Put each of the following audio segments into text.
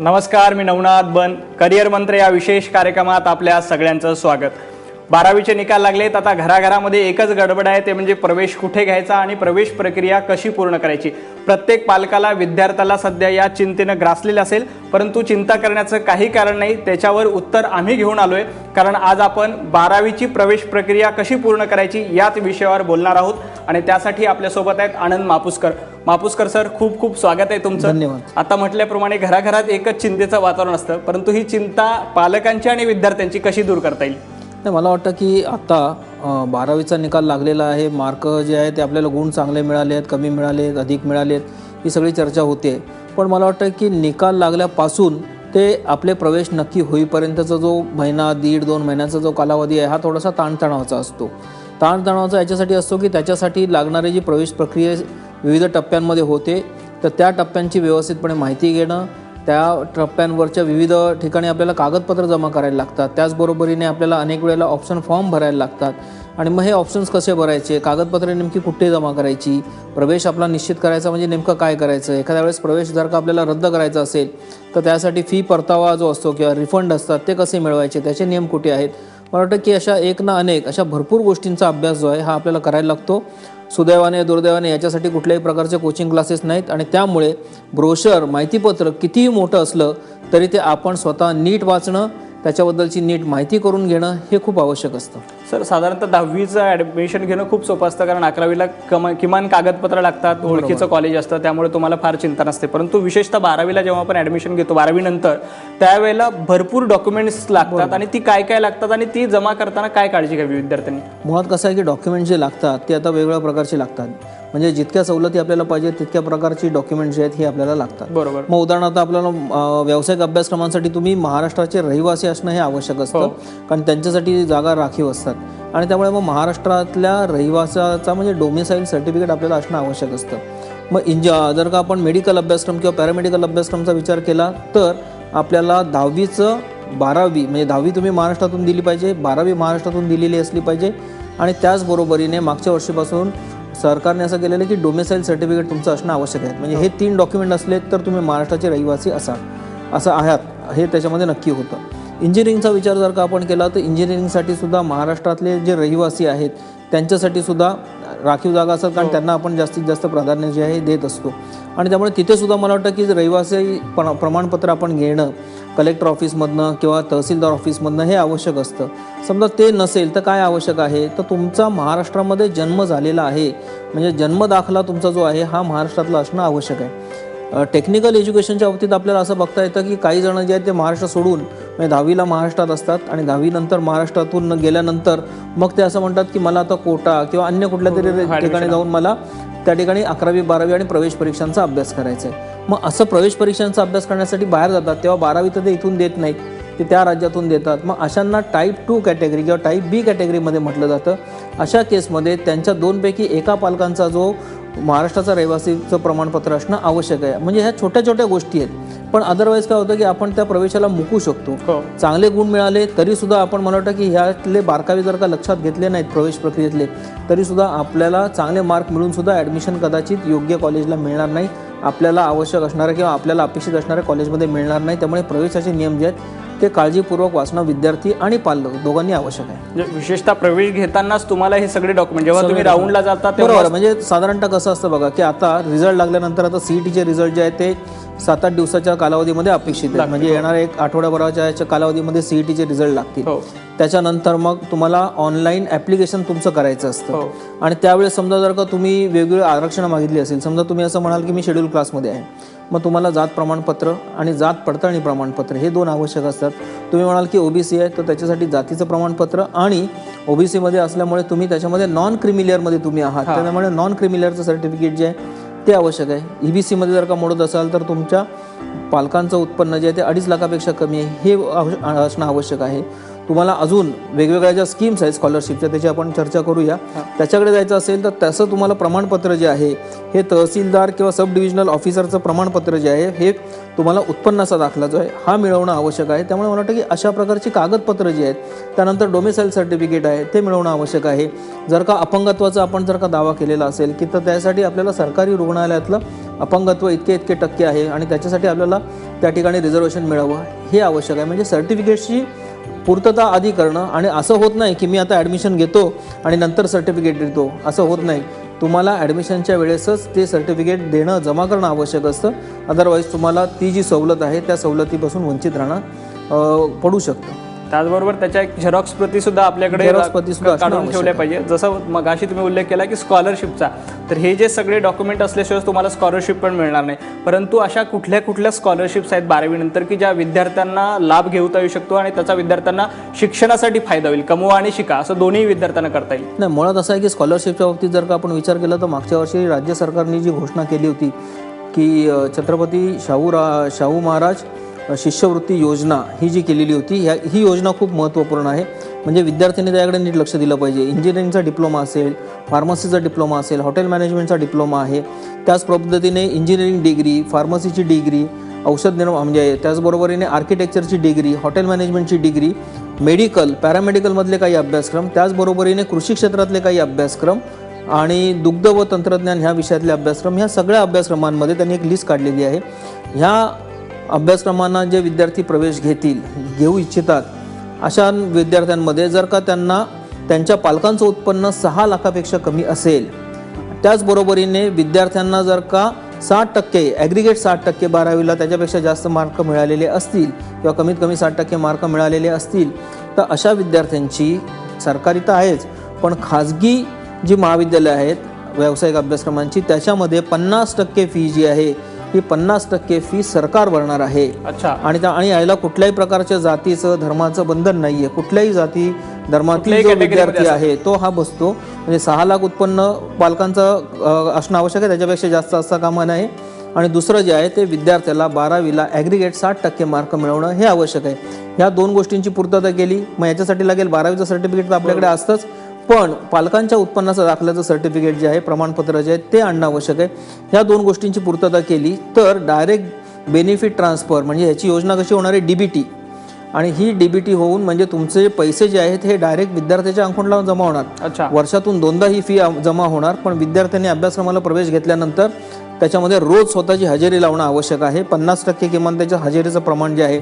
नमस्कार मी नवनाथ बन करिअर मंत्र या विशेष कार्यक्रमात आपल्या सगळ्यांचं स्वागत. बारावीचे निकाल लागलेत आता घराघरामध्ये एकच गडबड आहे ते म्हणजे प्रवेश कुठे घ्यायचा आणि प्रवेश प्रक्रिया कशी पूर्ण करायची? प्रत्येक पालकाला विद्यार्थ्याला सध्या या चिंतेनं ग्रासलेलं असेल परंतु चिंता करण्याचं काही कारण नाही त्याच्यावर उत्तर आम्ही घेऊन आलोय. कारण आज आपण बारावीची प्रवेश प्रक्रिया कशी पूर्ण करायची याच विषयावर बोलणार आहोत. आणि त्यासाठी आपल्यासोबत आहेत आनंद मापुसकर. मापुसकर सर खूप खूप स्वागत आहे तुमचं. धन्यवाद. आता म्हटल्याप्रमाणे घराघरात एकच चिंतेचं वातावरण असतं परंतु ही चिंता पालकांची आणि विद्यार्थ्यांची कशी दूर करता येईल? नाही मला वाटतं की आत्ता बारावीचा निकाल लागलेला आहे. मार्क जे आहे ते आपल्याला गुण चांगले मिळाले आहेत कमी मिळाले आहेत अधिक मिळाले आहेत ही सगळी चर्चा होते. पण मला वाटतं की निकाल लागल्यापासून ते आपले प्रवेश नक्की होईपर्यंतचा जो महिना दीड दोन महिन्याचा जो कालावधी आहे हा थोडासा ताणतणावाचा असतो. ताणतणावाचा याच्यासाठी असतो की त्याच्यासाठी लागणारी जी प्रवेश प्रक्रिया विविध टप्प्यांमध्ये होते तर त्या टप्प्यांची व्यवस्थितपणे माहिती घेणं त्या टप्प्यांवरच्या विविध ठिकाणी आपल्याला कागदपत्र जमा करायला लागतात. त्याचबरोबरीने आपल्याला अनेक वेळेला ऑप्शन फॉर्म भरायला लागतात. आणि मग हे ऑप्शन्स कसे भरायचे? कागदपत्रे नेमकी कुठे जमा करायची? प्रवेश आपला निश्चित करायचा म्हणजे नेमकं काय करायचं? एखाद्या वेळेस प्रवेश जर का आपल्याला रद्द करायचा असेल तर त्यासाठी फी परतावा जो असतो किंवा रिफंड असतात ते कसे मिळवायचे? त्याचे नियम कुठे आहेत? मला वाटतं की अशा एक ना अनेक अशा भरपूर गोष्टींचा अभ्यास जो आहे हा आपल्याला करायला लागतो. सुदैवाने दुर्दैवाने याच्यासाठी कुठल्याही प्रकारचे कोचिंग क्लासेस नाहीत आणि त्यामुळे ब्रोशर माहितीपत्र कितीही मोठं असलं तरी ते आपण स्वतः नीट वाचणं त्याच्याबद्दलची नीट माहिती करून घेणं हे खूप आवश्यक असतं. सर साधारणतः दहावीचं ॲडमिशन घेणं खूप सोपं असतं कारण अकरावीला कमा किमान कागदपत्र लागतात ओळखीचं कॉलेज असतं त्यामुळे तुम्हाला फार चिंता नसते. परंतु विशेषतः बारावीला जेव्हा आपण ॲडमिशन घेतो बारावी नंतर त्यावेळेला भरपूर डॉक्युमेंट्स लागतात आणि ती काय काय लागतात आणि ती जमा करताना काय काळजी घ्यावी विद्यार्थ्यांनी? मुळात कसं आहे की डॉक्युमेंट जे लागतात ते आता वेगवेगळ्या प्रकारचे लागतात. म्हणजे जितक्या सवलती आपल्याला पाहिजे तितक्या प्रकारची डॉक्युमेंट जे आहेत हे आपल्याला लागतात. बरोबर. मग उदाहरणार्थ आपल्याला व्यावसायिक अभ्यासक्रमांसाठी तुम्ही महाराष्ट्राचे रहिवासी असणं हे आवश्यक असतं. कारण त्यांच्यासाठी जागा राखीव असतात. आणि त्यामुळे मग महाराष्ट्रातल्या रहिवासाचा म्हणजे डोमिसाईल सर्टिफिकेट आपल्याला असणं आवश्यक असतं. मग इंज जर का आपण मेडिकल अभ्यासक्रम किंवा पॅरामेडिकल अभ्यासक्रमचा विचार केला तर आपल्याला दहावीचं बारावी म्हणजे दहावी तुम्ही महाराष्ट्रातून दिली पाहिजे बारावी महाराष्ट्रातून दिलेली असली पाहिजे. आणि त्याचबरोबरीने मागच्या वर्षीपासून सरकारने असं केलेलं की डोमेसाईल सर्टिफिकेट तुमचं असणं आवश्यक आहे. म्हणजे हे तीन डॉक्युमेंट असले तर तुम्ही महाराष्ट्राचे रहिवासी असाल. असं आहात हे त्याच्यामध्ये नक्की होतं. इंजिनिअरिंगचा विचार जर का आपण केला तर इंजिनिअरिंगसाठी सुद्धा महाराष्ट्रातले जे रहिवासी आहेत त्यांच्यासाठी सुद्धा राखीव जागा असतात कारण त्यांना आपण जास्तीत जास्त प्राधान्य जे आहे देत असतो. आणि त्यामुळे तिथे सुद्धा मला वाटतं की रहिवासी प्रमाणपत्र आपण घेणं कलेक्टर ऑफिसमधनं किंवा तहसीलदार ऑफिसमधनं हे आवश्यक असतं. समजा ते नसेल तर काय आवश्यक आहे? तर तुमचा महाराष्ट्रामध्ये जन्म झालेला आहे. म्हणजे जन्मदाखला तुमचा जो आहे हा महाराष्ट्रातला असणं आवश्यक आहे. टेक्निकल एज्युकेशनच्या बाबतीत आपल्याला असं बघता येतं की काही जण जे आहेत ते महाराष्ट्र सोडून म्हणजे दहावीला महाराष्ट्रात असतात आणि दहावीनंतर महाराष्ट्रातून गेल्यानंतर मग ते असं म्हणतात की मला आता कोटा किंवा अन्य कुठल्या तरी ठिकाणी जाऊन मला त्या ठिकाणी अकरावी बारावी आणि प्रवेश परीक्षांचा अभ्यास करायचा आहे. मग असं प्रवेश परीक्षांचा अभ्यास करण्यासाठी बाहेर जातात तेव्हा बारावी तर ते इथून देत नाहीत ते त्या राज्यातून देतात. मग अशांना टाईप टू कॅटेगरी किंवा टाईप बी कॅटेगरीमध्ये म्हटलं जातं. अशा केसमध्ये त्यांच्या दोनपैकी एका पालकांचा जो महाराष्ट्राचा रहिवासीचं प्रमाणपत्र असणं आवश्यक आहे. म्हणजे ह्या छोट्या छोट्या गोष्टी आहेत. पण अदरवाईज काय होतं की आपण त्या प्रवेशाला मुकू शकतो. हो. चांगले गुण मिळाले तरी सुद्धा आपण मला वाटतं की ह्यातले बारकावे जर का लक्षात घेतले नाहीत प्रवेश प्रक्रियेतले तरी सुद्धा आपल्याला चांगले मार्क मिळून सुद्धा ॲडमिशन कदाचित योग्य कॉलेजला मिळणार नाही. आपल्याला आवश्यक असणाऱ्या किंवा आपल्याला अपेक्षित असणाऱ्या कॉलेजमध्ये मिळणार नाही. त्यामुळे प्रवेशाचे नियम जे आहेत ते काळजीपूर्वक वाचणं विद्यार्थी आणि पालक दोघांनी आवश्यक आहे. म्हणजे विशेषतः प्रवेश घेतानाच तुम्हाला हे सगळे डॉक्युमेंट जेव्हा तुम्ही राऊंडला जाता तेव्हा बरोबर म्हणजे साधारणतः कसं असतं बघा की आता रिझल्ट लागल्यानंतर आता सीईटीचे रिझल्ट जे आहेत ते सात आठ दिवसाच्या कालावधीमध्ये अपेक्षित आहे म्हणजे येणाऱ्या एक आठवड्याभराच्या कालावधीमध्ये सीईटीचे रिझल्ट लागतील. हो. त्याच्यानंतर मग तुम्हाला ऑनलाईन ॲप्लिकेशन तुमचं करायचं असतं. हो. आणि त्यावेळेस समजा जर का तुम्ही वेगवेगळी आरक्षणं मागितली असेल समजा तुम्ही असं म्हणाल की मी शेड्यूल क्लासमध्ये आहे. मग तुम्हाला जात प्रमाणपत्र आणि जात पडताळणी प्रमाणपत्र हे दोन आवश्यक असतात. तुम्ही म्हणाल की ओबीसी आहे तर त्याच्यासाठी जातीचं प्रमाणपत्र आणि ओबीसीमध्ये असल्यामुळे तुम्ही त्याच्यामध्ये नॉन क्रिमिलियरमध्ये तुम्ही आहात. त्यामुळे नॉन क्रिमिलियरचं सर्टिफिकेट जे आहे ते आवश्यक आहे. ई बी सीमध्ये जर का मोडत असाल तर तुमच्या पालकांचं उत्पन्न जे आहे ते अडीच लाखापेक्षा कमी आहे. हे असणं आवश्यक आहे. तुम्हाला अजून वेगवेगळ्या ज्या स्कीम्स आहेत स्कॉलरशिपच्या त्याची आपण चर्चा करूया. त्याच्याकडे जायचं असेल तर तसं तुम्हाला प्रमाणपत्र जे आहे हे तहसीलदार किंवा सब डिव्हिजनल ऑफिसरचं प्रमाणपत्र जे आहे हे तुम्हाला उत्पन्नाचा दाखला जो आहे हा मिळवणं आवश्यक आहे. त्यामुळे मला वाटतं की अशा प्रकारची कागदपत्रं जी आहेत त्यानंतर डोमेसाईल सर्टिफिकेट आहे ते मिळवणं आवश्यक आहे. जर का अपंगत्वाचा आपण जर का दावा केलेला असेल की तर त्यासाठी आपल्याला सरकारी रुग्णालयातलं अपंगत्व इतके इतके टक्के आहे आणि त्याच्यासाठी आपल्याला त्या ठिकाणी रिझर्वेशन मिळावं हे आवश्यक आहे. म्हणजे सर्टिफिकेटची पूर्तता आधी करणं आणि असं होत नाही की मी आता ॲडमिशन घेतो आणि नंतर सर्टिफिकेट देतो. असं होत नाही. तुम्हाला ॲडमिशनच्या वेळेसच ते सर्टिफिकेट देणं जमा करणं आवश्यक असतं. अदरवाईज तुम्हाला ती जी सवलत आहे त्या सवलतीपासून वंचित राहणं पडू शकतं. त्याचबरोबर त्याच्या एक झेरॉक्स प्रती सुद्धा आपल्याकडे असणं काढून आवश्यक ठेवल्या पाहिजे. जसं मगाशी तुम्ही उल्लेख केला की स्कॉलरशिपचा तर हे जे सगळे डॉक्युमेंट असल्याशिवाय तुम्हाला स्कॉलरशिप पण मिळणार नाही. परंतु अशा कुठल्या कुठल्या स्कॉलरशिप्स आहेत बारावी नंतर की ज्या विद्यार्थ्यांना लाभ घेता येऊ शकतो आणि त्याचा विद्यार्थ्यांना शिक्षणासाठी फायदा होईल कमवा आणि शिका असं दोन्ही विद्यार्थ्यांना करता येईल. नाही मुळात असं आहे की स्कॉलरशिपच्या बाबतीत जर का आपण विचार केला तर मागच्या वर्षी राज्य सरकारने जी घोषणा केली होती की अ, छत्रपती शाहू रा शाहू महाराज शिष्यवृत्ती योजना ही जी केलेली होती ह्या ही योजना खूप महत्त्वपूर्ण आहे. म्हणजे विद्यार्थ्यांनी त्याकडे नीट लक्ष दिलं पाहिजे. इंजिनिअरिंगचा डिप्लोमा असेल फार्मसीचा डिप्लोमा असेल हॉटेल मॅनेजमेंटचा डिप्लोमा आहे. त्याच पद्धतीने इंजिनिअरिंग डिग्री फार्मसीची डिग्री औषध निर्माण म्हणजे त्याचबरोबरीने आर्किटेक्चरची डिग्री हॉटेल मॅनेजमेंटची डिग्री मेडिकल पॅरामेडिकलमधले काही अभ्यासक्रम त्याचबरोबरीने कृषी क्षेत्रातले काही अभ्यासक्रम आणि दुग्ध व तंत्रज्ञान ह्या विषयातले अभ्यासक्रम ह्या सगळ्या अभ्यासक्रमांमध्ये त्यांनी एक लिस्ट काढलेली आहे. ह्या अभ्यासक्रमांना जे विद्यार्थी प्रवेश घेतील घेऊ इच्छितात अशा विद्यार्थ्यांमध्ये जर का त्यांना त्यांच्या पालकांचं उत्पन्न सहा लाखापेक्षा कमी असेल त्याचबरोबरीने विद्यार्थ्यांना जर का साठ टक्के ॲग्रिगेट साठ टक्के बारावीला त्याच्यापेक्षा जास्त मार्क मिळालेले असतील किंवा कमीत कमी साठ टक्के मार्क मिळालेले असतील तर अशा विद्यार्थ्यांची सरकारी तर आहेच पण खाजगी जी महाविद्यालयं आहेत व्यावसायिक अभ्यासक्रमांची त्याच्यामध्ये पन्नास टक्के फी जी आहे ही पन्नास टक्के फी सरकार भरणार आहे. अच्छा. आणि त्या आणि याला कुठल्याही प्रकारच्या जातीचं धर्माचं बंधन नाहीये. कुठल्याही जाती धर्मातील जो विद्यार्थी आहे तो हा बसतो. म्हणजे सहा लाख उत्पन्न पालकांचं असणं आवश्यक आहे. त्याच्यापेक्षा जास्त असता कामा नये आणि दुसरं जे आहे ते विद्यार्थ्याला बारावीला ॲग्रिगेट साठ टक्के मार्क मिळवणं हे आवश्यक आहे. ह्या दोन गोष्टींची पूर्तता केली. मग याच्यासाठी लागेल बारावीचं सर्टिफिकेट तर आपल्याकडे असतंच. पण पालकांच्या उत्पन्नाचं दाखल्याचं सर्टिफिकेट जे आहे प्रमाणपत्र जे आहे ते आणणं आवश्यक आहे. ह्या दोन गोष्टींची पूर्तता केली तर डायरेक्ट बेनिफिट ट्रान्सफर म्हणजे ह्याची योजना कशी होणार आहे? डी बी टी आणि ही डी बी टी होऊन म्हणजे तुमचे पैसे जे आहेत हे डायरेक्ट विद्यार्थ्याच्या अकाउंटला जमा होणार. अच्छा. वर्षातून दोनदा ही फी जमा होणार पण विद्यार्थ्यांनी अभ्यासक्रमाला प्रवेश घेतल्यानंतर त्याच्यामध्ये रोज स्वतःची हजेरी लावणं आवश्यक आहे. पन्नास टक्के किमान त्याच्या हजेरीचं प्रमाण जे आहे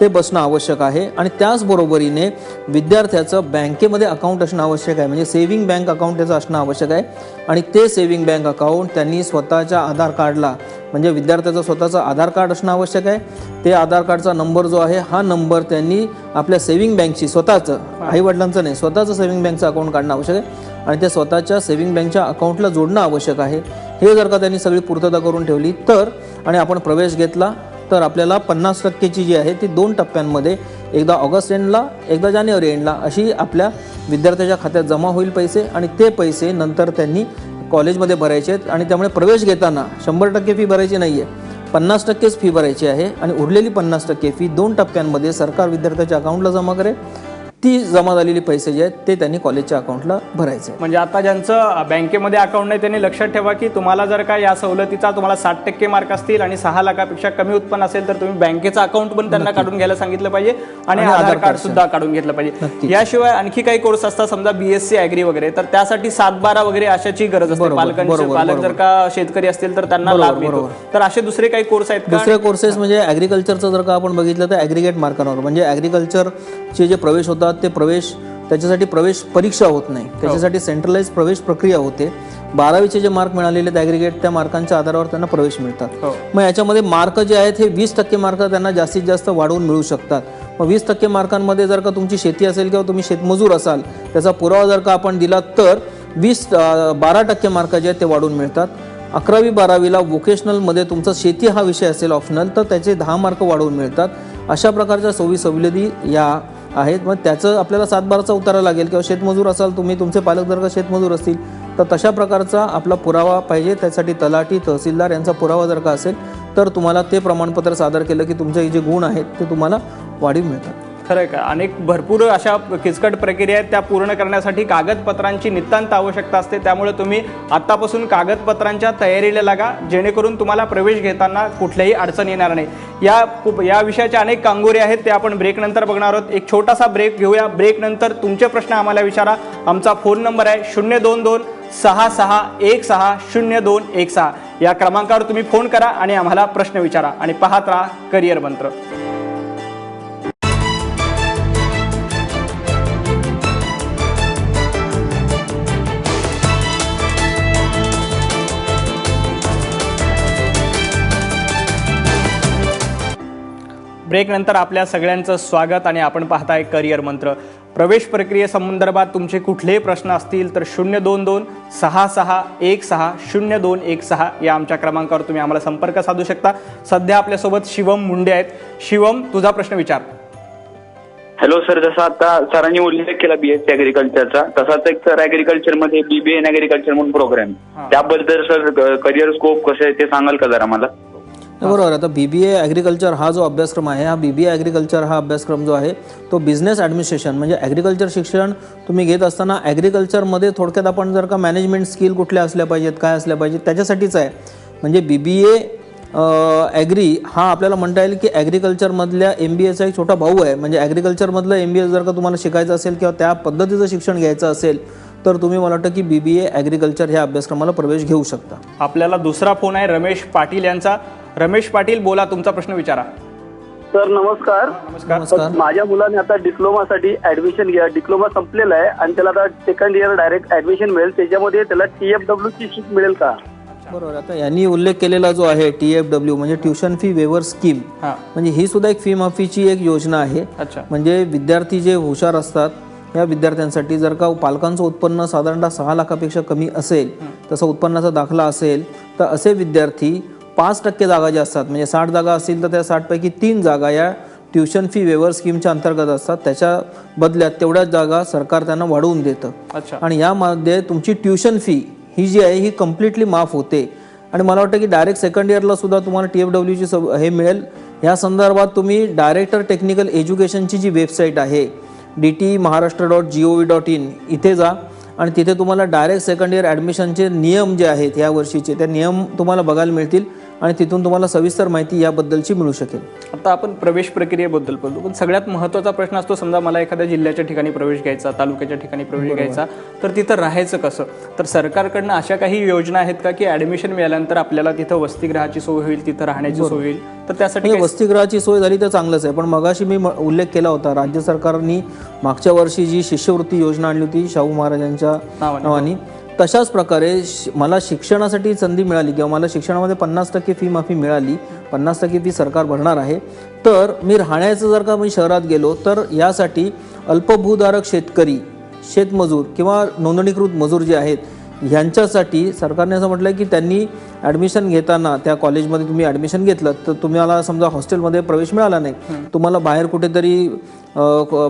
ते बसणं आवश्यक आहे आणि त्याचबरोबरीने विद्यार्थ्याचं बँकेमध्ये अकाउंट असणं आवश्यक आहे. म्हणजे सेव्हिंग बँक अकाउंट त्याचं असणं आवश्यक आहे. आणि ते सेव्हिंग बँक अकाउंट त्यांनी स्वतःच्या आधार कार्डला म्हणजे विद्यार्थ्याचं स्वतःचं आधार कार्ड असणं आवश्यक आहे. ते आधार कार्डचा नंबर जो आहे हा नंबर त्यांनी आपल्या सेव्हिंग बँकची स्वतःचं आईवडिलांचं नाही स्वतःचं सेव्हिंग बँकचं अकाउंट काढणं आवश्यक आहे. आणि ते स्वतःच्या सेव्हिंग बँकच्या अकाउंटला जोडणं आवश्यक आहे. हे जर का त्यांनी सगळी पूर्तता करून ठेवली तर आणि आपण प्रवेश घेतला तर आपल्याला पन्नास टक्केची जी आहे ती दोन टप्प्यांमध्ये एकदा ऑगस्ट एंडला एकदा जानेवारी एंडला अशी आपल्या विद्यार्थ्याच्या खात्यात जमा होईल पैसे आणि ते पैसे नंतर त्यांनी कॉलेजमध्ये भरायचे आहेत. आणि त्यामुळे प्रवेश घेताना शंभर टक्के फी भरायची नाही आहे पन्नास टक्केच फी भरायची आहे आणि उरलेली पन्नास टक्के फी दोन टप्प्यांमध्ये सरकार विद्यार्थ्याच्या अकाउंटला जमा करेल. ती जमा झालेली पैसे जे आहेत ते त्यांनी कॉलेजच्या अकाउंटला भरायचे. म्हणजे आता ज्यांचं बँकेमध्ये अकाउंट नाही त्यांनी लक्षात ठेवा की तुम्हाला जर का या सवलतीचा तुम्हाला साठ टक्के मार्क असतील आणि सहा लाखापेक्षा कमी उत्पन्न असेल तर तुम्ही बँकेचं अकाउंट पण त्यांना काढून घ्यायला सांगितलं पाहिजे आणि आधार कार्ड सुद्धा काढून घेतलं पाहिजे. याशिवाय आणखी काही कोर्स असतात समजा बीएससी अॅग्री वगैरे तर त्यासाठी सात बारा वगैरे अशाची गरज असते. पालकांचे बरोबर, पालक जर का शेतकरी असतील तर त्यांना लाभ मिळतो. तर असे दुसरे काही कोर्स आहेत दुसरे कोर्सेस म्हणजे ॲग्रिकल्चरचं जर का आपण बघितलं तर ॲग्रिगेट मार्कांवर म्हणजे ॲग्रिकल्चरचे जे प्रवेश होतात ते प्रवेश त्याच्यासाठी प्रवेश परीक्षा होत नाही. त्याच्यासाठी सेंट्रलाइज प्रवेश प्रक्रिया होते. बारावीचे जे मार्क मिळालेले आहेत ॲग्रिगेट त्या मार्कांच्या आधारावर त्यांना प्रवेश मिळतात. हो. मग याच्यामध्ये मार्क जे आहेत हे वीस टक्के मार्क त्यांना जास्तीत जास्त वाढवून मिळू शकतात. मग वीस टक्के मार्कांमध्ये जर का तुमची शेती असेल किंवा तुम्ही शेतमजूर असाल त्याचा पुरावा जर का आपण दिला तर वीस बारा टक्के मार्क जे आहेत ते वाढून मिळतात. अकरावी बारावीला वोकेशनलमध्ये तुमचा शेती हा विषय असेल ऑप्शनल तर त्याचे दहा मार्क वाढवून मिळतात. अशा प्रकारच्या सोयी सवलती या आहेत. मग त्याचं आपल्याला सातबाराचा उतारा लागेल किंवा शेतमजूर असाल तुम्ही तुमचे पालक जर का शेतमजूर असतील तर तशा प्रकारचा आपला पुरावा पाहिजे. त्यासाठी तलाठी तहसीलदार यांचा पुरावा जर का असेल तर तुम्हाला ते प्रमाणपत्र सादर केलं की तुमचे जे गुण आहेत ते तुम्हाला वाढीव मिळतात. खरं आहे का? अनेक भरपूर अशा किचकट प्रक्रिया आहेत त्या पूर्ण करण्यासाठी कागदपत्रांची नितांत आवश्यकता असते. त्यामुळे तुम्ही आत्तापासून कागदपत्रांच्या तयारीला लागा जेणेकरून तुम्हाला प्रवेश घेताना कुठल्याही अडचण येणार नाही. या खूप या विषयाच्या अनेक कांगोरे आहेत ते आपण ब्रेकनंतर बघणार आहोत. एक छोटासा ब्रेक घेऊया. ब्रेकनंतर तुमचे प्रश्न आम्हाला विचारा. आमचा फोन नंबर आहे शून्य दोन दोन सहा सहा एक सहा शून्य दोन एक सहा. या क्रमांकावर तुम्ही फोन करा आणि आम्हाला प्रश्न विचारा. आणि पाहत राहा करिअर मंत्र. ब्रेक नंतर आपल्या सगळ्यांचं स्वागत आणि आपण पाहताय करिअर मंत्र. प्रवेश प्रक्रियेसंदर्भात तुमचे कुठलेही प्रश्न असतील तर शून्य दोन दोन सहा सहा एक सहा शून्य दोन एक सहा या आमच्या क्रमांकावर तुम्ही आम्हाला संपर्क साधू शकता. सध्या आपल्यासोबत शिवम मुंडे आहेत. शिवम तुझा प्रश्न विचार. हॅलो सर जसा आता सरांनी उल्लेख केला बीएससी अॅग्रिकल्चरचा तसाच एक सर अॅग्रिकल्चरमध्ये बीबीए इन अॅग्रिकल्चर म्हणून प्रोग्राम. त्याबद्दल सर करिअर स्कोप कसं आहे ते सांगाल का जरा मला? बरोबर आता बी बी ए ॲग्रिकल्चर हा जो अभ्यासक्रम आहे हा बी बी ए ॲग्रिकल्चर हा अभ्यासक्रम जो आहे तो बिझनेस ॲडमिनिस्ट्रेशन म्हणजे ॲग्रिकल्चर शिक्षण तुम्ही घेत असताना ॲग्रिकल्चरमध्ये थोडक्यात आपण जर का मॅनेजमेंट स्किल कुठल्या असल्या पाहिजेत काय असल्या पाहिजेत त्याच्यासाठीच आहे. म्हणजे बी बी ए ॲग्री हा आपल्याला म्हणता येईल की ॲग्रिकल्चरमधल्या एम बी एचा एक छोटा भाऊ आहे. म्हणजे ॲग्रिकल्चरमधलं एम बी ए जर का तुम्हाला शिकायचं असेल किंवा त्या पद्धतीचं शिक्षण घ्यायचं असेल तर तुम्ही मला वाटतं की बी बी ए ॲग्रिकल्चर ह्या अभ्यासक्रमाला प्रवेश घेऊ शकता. आपल्याला दुसरा फोन आहे रमेश पाटील यांचा. रमेश पाटील बोला तुमचा प्रश्न विचारा. सर नमस्कार. माझ्या मुलाने आता डिप्लोमासाठी ऍडमिशन घ्या डिप्लोमा संपलेला आहे आणि त्याला आता सेकंड इयर डायरेक्ट ऍडमिशन मिळेल. त्याच्यामध्ये त्याला टी एफ डब्ल्यू ची सीट मिळेल का? बरोबर. आता यांनी उल्लेख केलेला जो आहे टी एफ डब्ल्यू म्हणजे ट्युशन फी वेवर स्कीम हां. म्हणजे ही सुद्धा एक फी माफीची एक योजना आहे. अच्छा. म्हणजे विद्यार्थी जे हुशार असतात या विद्यार्थ्यांसाठी जर का पालकांचं उत्पन्न साधारणतः सहा लाखापेक्षा कमी असेल तसं उत्पन्नाचा दाखला असेल तर असे विद्यार्थी पाच टक्के जागा ज्या असतात म्हणजे साठ जागा असतील तर त्या साठपैकी तीन जागा या ट्युशन फी वेवर स्कीमच्या अंतर्गत असतात. त्याच्या बदल्यात तेवढ्याच जागा सरकार त्यांना वाढवून देतं. अच्छा. आणि यामध्ये तुमची ट्युशन फी ही जी आहे ही कम्प्लिटली माफ होते. आणि मला वाटतं की डायरेक्ट सेकंड इयरला सुद्धा तुम्हाला टी एफ डब्ल्यूची सब हे मिळेल. या संदर्भात तुम्ही डायरेक्टर टेक्निकल एज्युकेशनची जी वेबसाईट आहे D T Maharashtra dot G O V dot in इथे जा. आणि तिथे तुम्हाला डायरेक्ट सेकंड इयर ॲडमिशनचे नियम जे आहेत या वर्षीचे ते नियम तुम्हाला बघायला मिळतील. आणि तिथून तुम्हाला सविस्तर माहिती याबद्दलची मिळू शकेल. आता आपण प्रवेश प्रक्रियेबद्दल बोलतो पण सगळ्यात महत्त्वाचा प्रश्न असतो समजा मला एखाद्या जिल्ह्याच्या ठिकाणी प्रवेश घ्यायचा तालुक्याच्या ठिकाणी प्रवेश घ्यायचा तर तिथं राहायचं कसं? तर सरकारकडनं अशा काही योजना आहेत का की ॲडमिशन मिळाल्यानंतर आपल्याला तिथं वसतिगृहाची सोय होईल तिथं राहण्याची सोय होईल? तर त्यासाठी म्हणजे वसतिगृहाची सोय झाली तर चांगलंच आहे. पण मगाशी मी म- उल्लेख केला होता राज्य सरकारनी मागच्या वर्षी जी शिष्यवृत्ती योजना आणली होती शाहू महाराजांच्या नावाने. तशाच प्रकारे श मला शिक्षणासाठी संधी मिळाली किंवा मला शिक्षणामध्ये पन्नास टक्के फी माफी मिळाली पन्नास टक्के फी सरकार भरणार आहे तर मी राहण्याचं जर का मी शहरात गेलो तर यासाठी अल्पभूधारक शेतकरी शेतमजूर किंवा नोंदणीकृत मजूर जे आहेत ह्यांच्यासाठी सरकारने असं म्हटलं की त्यांनी ॲडमिशन घेताना त्या कॉलेजमध्ये तुम्ही ॲडमिशन घेतलं तर तुम्हाला समजा हॉस्टेलमध्ये प्रवेश मिळाला नाही. तुम्हाला बाहेर कुठेतरी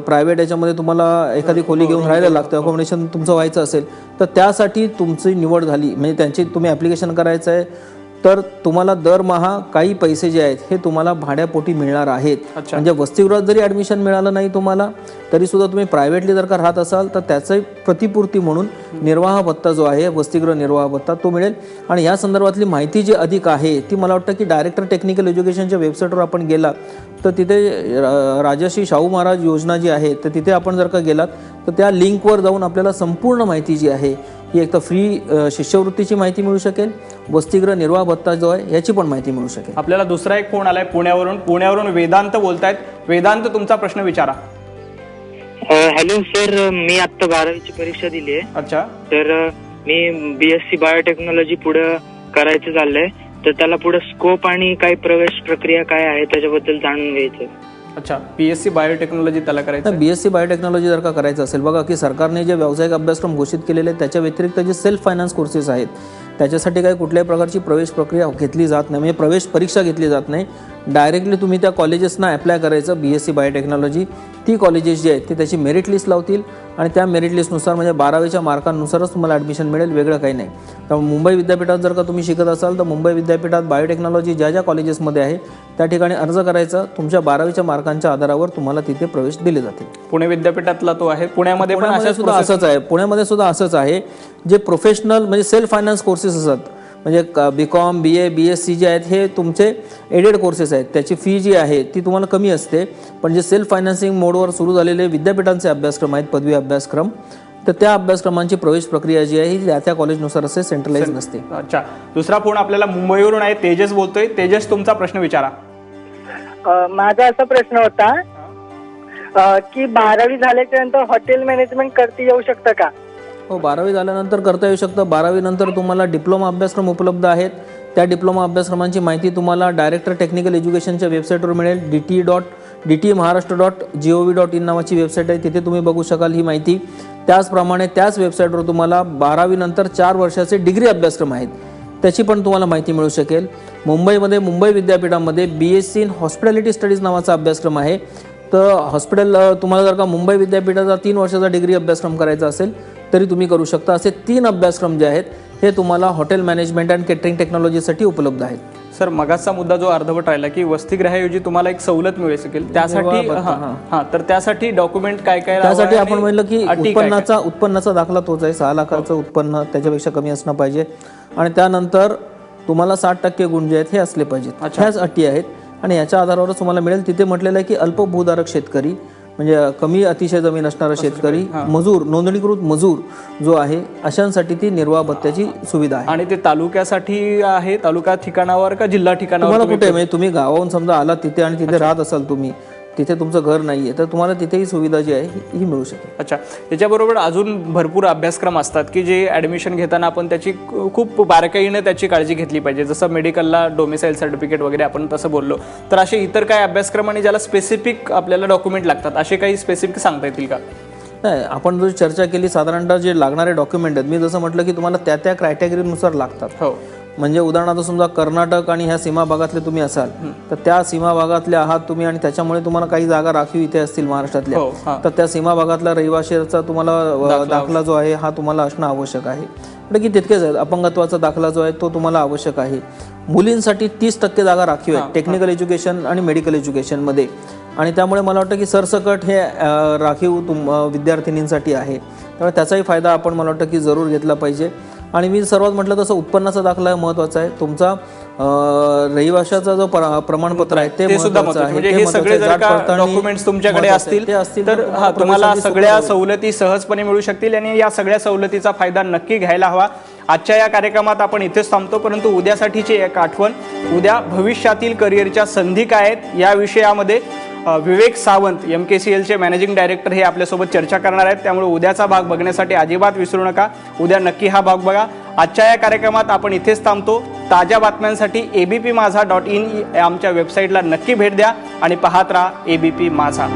प्रायव्हेट याच्यामध्ये तुम्हाला एखादी खोली घेऊन राहायला लागतं अकोमोडेशन तुमचं व्हायचं असेल तर त्यासाठी तुमची निवड झाली. म्हणजे त्यांची तुम्ही ॲप्लिकेशन करायचं आहे तर तुम्हाला दरमहा काही पैसे जे आहेत हे तुम्हाला भाड्यापोटी मिळणार आहेत. म्हणजे वसतिगृहात जरी ॲडमिशन मिळालं नाही तुम्हाला तरी सुद्धा तुम्ही प्रायव्हेटली जर का राहत असाल तर त्याचं प्रतिपूर्ती म्हणून निर्वाह भत्ता जो आहे वसतिगृह निर्वाह भत्ता तो मिळेल आणि या संदर्भातली माहिती जी अधिक आहे ती मला वाटतं की डायरेक्टर टेक्निकल एज्युकेशनच्या वेबसाईटवर आपण गेलात तर तिथे रा- राजर्षी शाहू महाराज योजना जी आहे तर तिथे आपण जर का गेलात तर त्या लिंकवर जाऊन आपल्याला संपूर्ण माहिती जी आहे ही एक तर फ्री शिष्यवृत्तीची माहिती मिळू शकेल वसतिगृह निर्वाह भत्ता जो आहे याची पण माहिती मिळू शकेल. आपल्याला दुसरा एक फोन आलाय पुण्यावरून. पुण्यावरून वेदांत बोलतायत. वेदांत तुमचा प्रश्न विचारा. हॅलो सर मी आता बारावीची परीक्षा दिली आहे. अच्छा. तर मी बीएससी बायोटेक्नॉलॉजी पुढे करायचं चाललंय. तर त्याला पुढे स्कोप आणि काय प्रवेश प्रक्रिया काय आहे त्याच्याबद्दल जाणून घ्यायचं अच्छा पी एस सी बायोटेक्नॉलॉजी त्याला करायचं तर बी एस सी बायोटेक्नॉलॉजी जर का करायचं असेल बघा की सरकारने जे व्यावसायिक अभ्यासक्रम घोषित केलेले त्याच्या व्यतिरिक्त जे सेल्फ फायनान्स कोर्सेस आहेत त्याच्यासाठी काही कुठल्याही प्रकारची प्रवेश प्रक्रिया घेतली जात नाही. म्हणजे प्रवेश परीक्षा घेतली जात नाही. डायरेक्टली तुम्ही त्या कॉलेजेसना अप्लाय करायचं बी एस सी बायोटेक्नॉलॉजी ती कॉलेजेस जी आहेत ते त्याची मेरिट लिस्ट लावतील आणि त्या मेरिट लिस्टनुसार म्हणजे बारावीच्या मार्कांनुसारच तुम्हाला ॲडमिशन मिळेल वेगळं काही नाही. त्यामुळे मुंबई विद्यापीठात जर का तुम्ही शिकत असाल तर मुंबई विद्यापीठात बायोटेक्नॉलॉजी ज्या ज्या कॉलेजेसमध्ये आहे त्या ठिकाणी अर्ज करायचा. तुमच्या बारावीच्या मार्कांच्या आधारावर तुम्हाला तिथे प्रवेश दिले जातील. पुणे विद्यापीठातला तो आहे. पुण्यामध्ये पण सुद्धा असंच आहे. पुण्यामध्ये सुद्धा असंच आहे. जे प्रोफेशनल म्हणजे सेल्फ फायनान्स कोर्सेस असतात. म्हणजे B com B A B S C जे आहेत हे तुमचे एडेड कोर्सेस आहेत. त्याची फी जी आहे ती तुम्हाला कमी असते. पण जे सेल्फ फायनान्सिंग मोडवर सुरू झालेले विद्यापीठांचे अभ्यासक्रम आहेत पदवी अभ्यासक्रम तर त्या अभ्यासक्रमांची प्रवेश प्रक्रिया जी आहे ही त्या त्या कॉलेजनुसार असे सेंट्रलाइज नसते. अच्छा. दुसरा फोन आपल्याला मुंबईवरून आहे. तेजस बोलतोय. तेजस तुमचा प्रश्न विचारा. माझा असा प्रश्न होता की बारावी झाल्याच्यानंतर हॉटेल मॅनेजमेंट करता येऊ शकतं का? हो बारावी झाल्यानंतर करता येऊ शकतं. बारावीनंतर तुम्हाला डिप्लोमा अभ्यासक्रम उपलब्ध आहेत. त्या डिप्लोमा अभ्यासक्रमांची माहिती तुम्हाला डायरेक्टर टेक्निकल एज्युकेशनच्या वेबसाईटवर मिळेल. D T dot D T Maharashtra dot G O V dot in नावाची वेबसाईट आहे. तिथे तुम्ही बघू शकाल ही माहिती. त्याचप्रमाणे त्याच वेबसाईटवर तुम्हाला बारावीनंतर चार वर्षाचे डिग्री अभ्यासक्रम आहेत. त्याची पण तुम्हाला माहिती मिळू शकेल. मुंबईमध्ये मुंबई विद्यापीठामध्ये B S C in hospitality studies नावाचा अभ्यासक्रम आहे. तर हॉस्पिटल तुम्हाला जर का मुंबई विद्यापीठाचा तीन वर्षाचा डिग्री अभ्यासक्रम करायचा असेल तरी तुम्ही करू शकता. असे तीन अभ्यासक्रम जे आहेत हे तुम्हाला हॉटेल मॅनेजमेंट अँड केटरिंग टेक्नॉलॉजीसाठी उपलब्ध आहेत. सर मगाचा मुद्दा जो अर्धवट राहिला की वसतिगृहाऐवजी तुम्हाला एक सवलत मिळू शकेल. त्यासाठी हा हा. तर त्यासाठी डॉक्युमेंट काय काय त्यासाठी आपण म्हणलं की? उत्पन्नाचा उत्पन्नाचा दाखला तोच आहे. सहा लाखाचं उत्पन्न त्याच्यापेक्षा कमी असणं पाहिजे. आणि त्यानंतर तुम्हाला साठ टक्के गुण जे आहेत हे असले पाहिजेत. ह्याच अटी आहेत. आणि याच्या आधारावरच तुम्हाला मिळेल. तिथे म्हटलेलं आहे की अल्पभूधारक शेतकरी म्हणजे कमी अतिशय जमीन असणारा शेतकरी मजूर नोंदणीकृत मजूर जो आहे अशांसाठी ती निर्वाह भत्त्याची सुविधा आहे. आणि ते तालुक्यासाठी आहे? तालुका ठिकाणावर का जिल्हा ठिकाणावर तुम्हाला कुठे म्हणजे तुम्ही गावाहून समजा आलात तिथे आणि तिथे राहत असाल तुम्ही तिथे तुमचं घर नाहीये तर तुम्हाला तिथेही सुविधा जी आहे ही- मिळू शकेल. अच्छा याच्याबरोबर अजून भरपूर अभ्यासक्रम असतात की जे ऍडमिशन घेताना आपण त्याची खूप बारकाईने त्याची काळजी घेतली पाहिजे. जसं मेडिकलला डोमिसाईल सर्टिफिकेट वगैरे आपण तसं बोललो. तर असे इतर काय अभ्यासक्रम आणि ज्याला स्पेसिफिक आपल्याला डॉक्युमेंट लागतात असे काही स्पेसिफिक सांगता येतील का? नाही आपण जो चर्चा केली साधारणतः जे लागणारे डॉक्युमेंट आहेत मी जसं म्हटलं की तुम्हाला त्या त्या क्रायटेगरीनुसार लागतात. हो. म्हणजे उदाहरणार्थ समजा कर्नाटक आणि ह्या सीमा भागातले तुम्ही असाल तर त्या सीमा भागातले आहात तुम्ही आणि त्याच्यामुळे तुम्हाला काही जागा राखीव इथे असतील महाराष्ट्रातल्या. हो तर त्या सीमा भागातला रहिवाशीचा तुम्हाला दाखला जो आहे हा तुम्हाला असणं आवश्यक आहे. म्हणजे की तितकेच आहेत अपंगत्वाचा दाखला जो आहे तो तुम्हाला आवश्यक आहे. मुलींसाठी तीस टक्के जागा राखीव आहे टेक्निकल एज्युकेशन आणि मेडिकल एज्युकेशनमध्ये आणि त्यामुळे मला वाटतं की सरसकट हे राखीव तुम विद्यार्थिनींसाठी आहे. त्यामुळे त्याचाही फायदा आपण मला वाटतं की जरूर घेतला पाहिजे. आणि मी सर्वात म्हटलं तसं उत्पन्नाचा दाखला महत्त्वाचा आहे तुमचा रहिवाशाचा जो प्र- प्रमाणपत्र आहे ते सुद्धा म्हणजे हे सगळे. जर का डॉक्युमेंट्स तुमच्याकडे. असतील ते असतील तर हा तुम्हाला सगळ्या. सवलती सहजपणे मिळू शकतील आणि या सगळ्या सवलतीचा फायदा नक्की घ्यायला हवा आजच्या या कार्यक्रमात आपण इथेच थांबतो परंतु उद्यासाठीची एक आठवण उद्या भविष्यातील करिअरच्या संधी काय आहेत या विषयामध्ये Vivek Sawant M K C एलचे मॅनेजिंग डायरेक्टर हे आपल्यासोबत चर्चा करणार आहेत. त्यामुळे उद्याचा भाग बघण्यासाठी अजिबात विसरू नका. उद्या नक्की हा भाग बघा. आजच्या या कार्यक्रमात आपण इथेच थांबतो. ताज्या बातम्यांसाठी A B P Majha dot in आमच्या वेबसाईटला नक्की भेट द्या आणि पाहत राहा ए बी पी माझा.